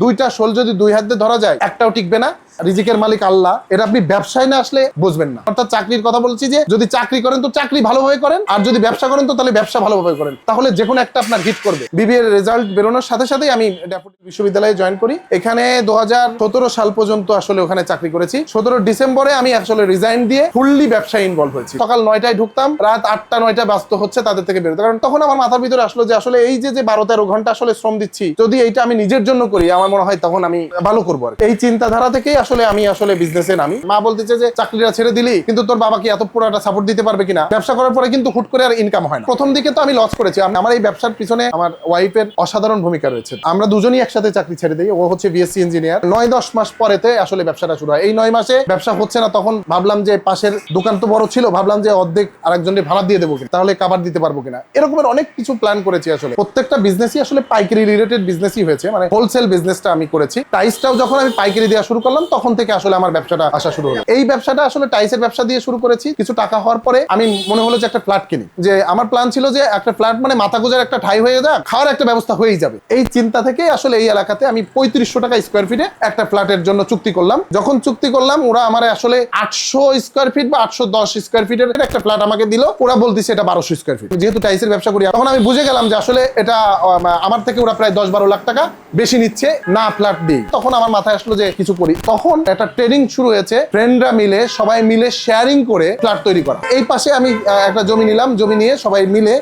দুইটা শোল যদি দুই হাত দিয়ে ধরা যায় একটাও টিকবে না। রিজিকের মালিক আল্লাহ, এটা আপনি ব্যবসায় না আসলে বুঝবেন না। অর্থাৎ চাকরির কথা বলছি যে, যদি চাকরি করেন তো চাকরি ভালোভাবে করেন, আর যদি ব্যবসা করেন তো তাহলে ব্যবসা ভালোভাবে করেন। তাহলে যে কোনো একটা আপনার হিট করবে। বিবিএর রেজাল্ট বেরোনোর সাথে সাথেই আমি ডেপুটি বিশ্ববিদ্যালয়ে জয়েন করি। এখানে দু সাল পর্যন্ত আসলে ওখানে চাকরি করেছি। সতেরো ডিসেম্বরে আমি আসলে রিজাইন দিয়ে ফুললি ব্যবসায় ইনভলভ হয়েছি। সকাল নয়টায় ঢুকতাম, রাত আটটা নয়টা ব্যস্ত হচ্ছে তাদের থেকে বেরোতে। কারণ তখন আমার মাথার ভিতরে আসলো যে, আসলে এই যে বারো তেরো ঘণ্টা আসলে শ্রম দিচ্ছি, যদি এইটা আমি নিজের জন্য করি, আমার মনে হয় তখন আমি ভালো করব এই চিন্তাধারা থেকেই আসলে আমি আসলে বিজনেসে নামি। মা বলতেছে যে চাকরিটা ছেড়ে দিলি কিন্তু তোর বাবা কি এত পুরোটা সাপোর্ট দিতে পারবে কিনা? ব্যবসা করার পরে কিন্তু হুট করে আর ইনকাম হয় না। প্রথম দিকে তো আমি লস করেছি। আমার এই ব্যবসার পিছনে আমার ওয়াইফের অসাধারণ ভূমিকা রয়েছে। আমরা দুজনই একসাথে চাকরি ছেড়ে দিই। ও হচ্ছে বিএসসি ইঞ্জিনিয়ার নয় দশ মাস পরেতে আসলে ব্যবসাটা শুরু হয়। এই নয় মাসে ব্যবসা হচ্ছে না তখন ভাবলাম যে পাশের দোকান তো বড় ছিল ভাবলাম যে অর্ধেক আরেকজনকে ভাড়া দিয়ে দেবো কিনা, তাহলে কাবার দিতে পারব কিনা। এরকমের অনেক কিছু প্ল্যান করেছি আসলে। প্রত্যেকটা বিজনেসই আসলে পাইকারি রিলেটেড বিজনেসই হয়েছে। মানে হোলসেল বিজনেসটা আমি করেছি। টাইসটাও যখন আমি পাইকারি দেওয়া শুরু করলাম তখন থেকে আসলে আমার ব্যবসাটা আসা শুরু হলো। এই ব্যবসাটা আসলে টাইসের ব্যবসা দিয়ে শুরু করেছি। কিছু টাকা হওয়ার পরে আমি মনে হলো যে একটা ফ্ল্যাট কিনি। যে আমার প্ল্যান ছিল যে একটা ফ্ল্যাট মানে মাথা গোজার একটা ঠাই হয়ে যাক, খাওয়ার একটা ব্যবস্থা হয়েই যাবে। এই চিন্তা থেকে আসলে এই এলাকাতে আমি পঁয়ত্রিশশো টাকা স্কোয়ার ফিটে একটা ফ্ল্যাটের জন্য চুক্তি করলাম। যখন চুক্তি করলাম, ওরা আমার আসলে আটশো স্কোয়ার ফিট বা আটশো দশ স্কোয়ার ফিটের একটা ফ্ল্যাট আমাকে দিল। ওরা বলতেছে, এটা বারোশো স্কোয়ার ফিট যেহেতু টাইসের ব্যবসা করি, তখন আমি বুঝে গেলাম যে আসলে এটা আমার থেকে ওরা প্রায় দশ বারো লাখ টাকা বেশি নিচ্ছে, না ফ্ল্যাট দিই। তখন আমার মাথায় আসলো যে কিছু করি। তখন একটা ট্রেডিং শুরু হয়েছে। ফ্রেন্ডরা মিলে, সবাই মিলে শেয়ারিং করে ফ্ল্যাট তৈরি করা। এই পাশে আমি একটা জমি নিলাম। জমি নিয়ে সবাই মিলে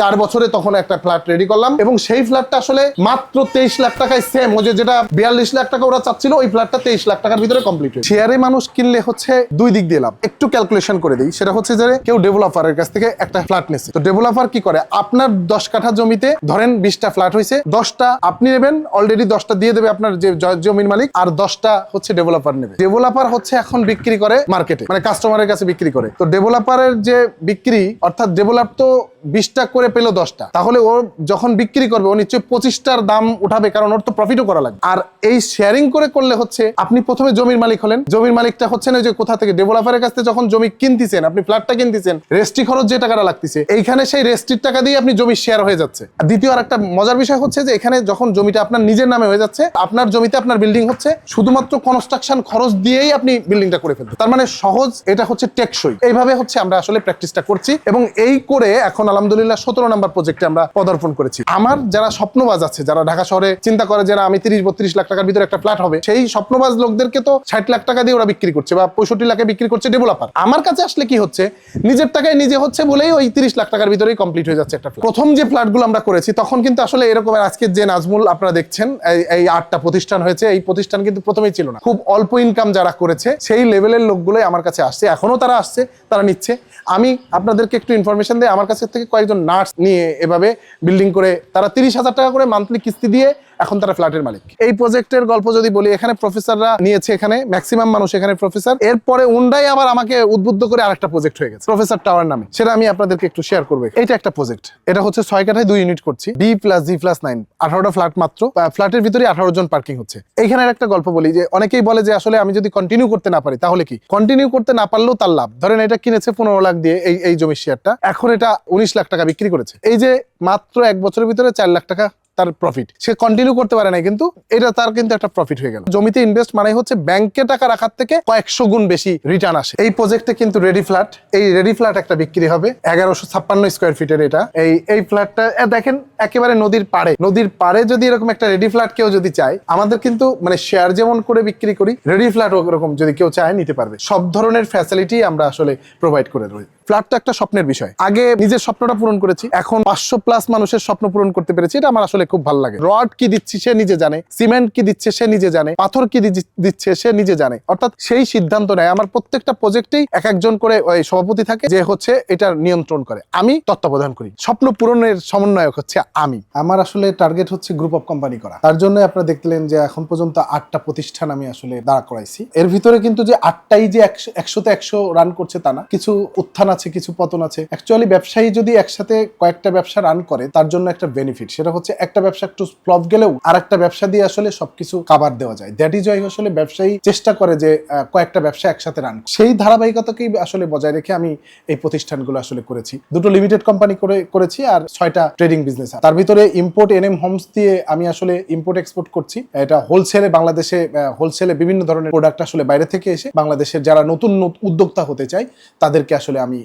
চার বছরে তখন একটা ফ্ল্যাট রেডি করলাম। এবং সেই ফ্ল্যাটটা আসলে মাত্র তেইশ লাখ টাকায় সেম ও যে যেটা বিয়াল্লিশ লাখ টাকা ওরা চাচ্ছিল, ওই ফ্ল্যাটটা তেইশ লাখ টাকার ভিতরে কমপ্লিট শেয়ারে মানুষ কিনলে হচ্ছে দুই দিক দিয়ে লাভ। একটু ক্যালকুলেশন করে দিই। সেটা হচ্ছে যে কেউ ডেভেলপারের কাছ থেকে একটা ফ্ল্যাট নিচ্ছে তো ডেভেলপার কি করে? আপনার দশ কাঠা জমিতে ধরেন বিশটা ফ্ল্যাট হয়েছে দশটা আপনি নেবেন অলরেডি দশটা দিয়ে দেবে আপনার যে জমির মালিক, আর দশটা হচ্ছে ডেভেলপার নেবে। ডেভেলপার হচ্ছে এখন বিক্রি করে মার্কেটে মানে কাস্টমারের কাছে বিক্রি করে। তো ডেভেলপারের যে বিক্রি, অর্থাৎ ডেভেলপ তো বিশটা করে পেল দশটা। তাহলে ও যখন বিক্রি করবে, ও নিশ্চয়ই পঁচিশটার দাম উঠাবে, কারণ ওর তো প্রফিটও করা লাগবে। আর এই শেয়ারিং করে করলে হচ্ছে, আপনি প্রথমে জমির মালিক হলেন। জমির মালিকটা হচ্ছে না যে কোথা থেকে ডেভেলপারের কাছ থেকে যখন জমি কিনতেছেন, আপনি ফ্ল্যাটটা কিনতেছেন রেস্ট্রি খরচ যে টাকাটা লাগতেছে, এইখানে সেই রেস্ট্রির টাকা দিয়ে আপনি জমি শেয়ার হয়ে যাচ্ছে। আর দ্বিতীয় আর একটা মজার বিষয় হচ্ছে যে, এখানে যখন জমিটা আপনার নিজের নামে হয়ে যাচ্ছে, আপনার জমিতে আপনার বিল্ডিং হচ্ছে, শুধুমাত্র কনস্ট্রাকশন খরচ দিয়েই আপনি বিল্ডিংটা করে ফেলতে তার মানে সহজ, এটা হচ্ছে টেকসই। এইভাবে হচ্ছে আমরা আসলে প্র্যাকটিসটা করছি এবং এই করে এখন আলহামদুলিল্লাহ সতেরো নম্বর প্রজেক্টে আমরা পদার্পণ করেছি। আমার যারা স্বপ্নবাজ আছে, যারা ঢাকা শহরে চিন্তা করে যে না, আমি তিরিশ বত্রিশ লাখ টাকার ভিতরে একটা ফ্ল্যাট হবে, সেই স্বপ্নবাজ লোকদেরকে তো ষাট লাখ টাকা দিয়ে ওরা বিক্রি করছে বা পঁয়ষট্টি লাখে বিক্রি করছে ডেভেলপার আমার কাছে আসলে কি হচ্ছে, নিজের টাকায় নিজে হচ্ছে বলেই ওই তিরিশ লাখ টাকার ভিতরেই কমপ্লিট হয়ে যাচ্ছে একটা প্রথম যে ফ্ল্যাটগুলো আমরা করেছি, তখন কিন্তু আসলে এরকম আজকে যে নাজমুল আপনারা দেখছেন এই আটটা প্রতিষ্ঠান হয়েছে, এই প্রতিষ্ঠান কিন্তু প্রথমেই ছিল না। খুব অল্প ইনকাম যারা করেছে, সেই লেভেলের লোকগুলোই আমার কাছে আসছে। এখনও তারা আসছে, তারা নিচ্ছে। আমি আপনাদেরকে একটু ইনফরমেশন দিই, আমার কাছে থেকে কয়েকজন নার্স নিয়ে এভাবে বিল্ডিং করে, তারা তিরিশ হাজার টাকা করে মান্থলি কিস্তি দিয়ে এখন তারা ফ্ল্যাটের মালিক। এই প্রজেক্টের গল্প যদি বলি, এখানে প্রফেসররা নিয়েছে এখানে ম্যাক্সিমাম মানুষ এখানে প্রফেসর এরপরে উন্ডাই আবার আমাকে উদ্বুদ্ধ করে আরেকটা প্রজেক্ট হয়ে গেছে। প্রফেসর টাওয়ার নামে। সেটা আমি আপনাদেরকে একটু শেয়ার করব এটা একটা প্রজেক্ট এটা হচ্ছে ছয় কাঠায় দুই ইউনিট করছি। B plus G plus nine আঠারোটা ফ্ল্যাট মাত্র। ফ্ল্যাটের ভিতরে আঠারো জন পার্কিং হচ্ছে। এইখানে একটা গল্প বলি যে, অনেকেই বলে যে, আসলে আমি যদি কন্টিনিউ করতে না পারি, তাহলে কি? কন্টিনিউ করতে না পারলেও তার লাভ। ধরেন এটা কিনেছে পনেরো লাখ দিয়ে এই এই জমির শেয়ারটা এখন এটা উনিশ লাখ টাকা বিক্রি করেছে। এই যে মাত্র এক বছরের ভিতরে চার লাখ টাকা তার প্রফিট সে কন্টিনিউ করতে পারে না কিন্তু এটা তার কিন্তু একটা প্রফিট হয়ে গেল। জমিতে ইনভেস্ট মানে হচ্ছে ব্যাংকে টাকা রাখার থেকে কয়েকশো গুণ বেশি রিটার্ন আসে। এই প্রজেক্টে কিন্তু রেডি ফ্ল্যাট এই রেডি ফ্ল্যাট একটা বিক্রি হবে এগারোশো ছাপ্পান্ন স্কোয়ার ফিটের এটা। এই এই ফ্ল্যাটটা দেখেন, একেবারে নদীর পাড়ে। নদীর পাড়ে যদি এরকম একটা রেডি ফ্ল্যাট কেউ যদি চায়, আমাদের কিন্তু মানে শেয়ার যেমন করে বিক্রি করি রেডি ফ্ল্যাট ওরকম যদি কেউ চায়, নিতে পারবে। সব ধরনের ফ্যাসিলিটি আমরা আসলে প্রোভাইড করে রই ফ্ল্যাটটা একটা স্বপ্নের বিষয়। আগে নিজের স্বপ্নটা পূরণ করেছি, এখন পাঁচশো প্লাস মানুষের স্বপ্ন পূরণ করতে পেরেছি, এটা আমার আসলে খুব ভালো লাগে। রড কি দিচ্ছি সে নিজে জানে সিমেন্ট কি দিচ্ছে সে নিজে জানে, পাথর কি দিচ্ছে সে নিজে জানে। অর্থাৎ সেই সিদ্ধান্ত নেয়। আমার প্রত্যেকটা প্রজেক্টেই এক একজন করে ওই সভাপতি থাকে, যে হচ্ছে এটা নিয়ন্ত্রণ করে। আমি তত্ত্বাবধান করি। স্বপ্ন পূরণের সমন্বয়ক হচ্ছে আমি। আমার আসলে টার্গেট হচ্ছে গ্রুপ অফ কোম্পানি করা। তার জন্য আপনারা দেখলেন যে এখন পর্যন্ত আটটা প্রতিষ্ঠান আমি আসলে দাঁড়া করাইছি। এর ভিতরে কিন্তু যে আটটাই যে একশো, একশোতে একশো রান করছে তা না, কিছু উত্থান আছে, কিছু পতন আছে। অ্যাকচুয়ালি ব্যবসায়ী যদি একসাথে কয়েকটা ব্যবসা রান করে, তার জন্য একটা বেনিফিট সেটা হচ্ছে একটা ব্যবসা একটু ফ্লপ গেলেও আর একটা ব্যবসা দিয়ে আসলে সবকিছু কাবার দেওয়া যায়। দ্যাট ইজ ওয়াই আসলে ব্যবসায়ী চেষ্টা করে যে কয়েকটা ব্যবসা একসাথে রান সেই ধারাবাহিকতাকেই আসলে বজায় রেখে আমি এই প্রতিষ্ঠানগুলো আসলে করেছি। দুটো লিমিটেড কোম্পানি করে, করেছি আর ছয়টা ট্রেডিং বিজনেস তার ভিতরে ইম্পোর্ট এন এম হোমস দিয়ে আমি আসলে ইম্পোর্ট এক্সপোর্ট করছি। এটা হোলসেলে বাংলাদেশে হোলসেলে বিভিন্ন ধরনের প্রোডাক্ট আসলে বাইরে থেকে এসে বাংলাদেশের যারা নতুন উদ্যোক্তা হতে চায়, তাদেরকে আসলে আমি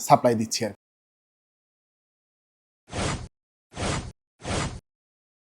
সাপ্লাই দিচ্ছি আর।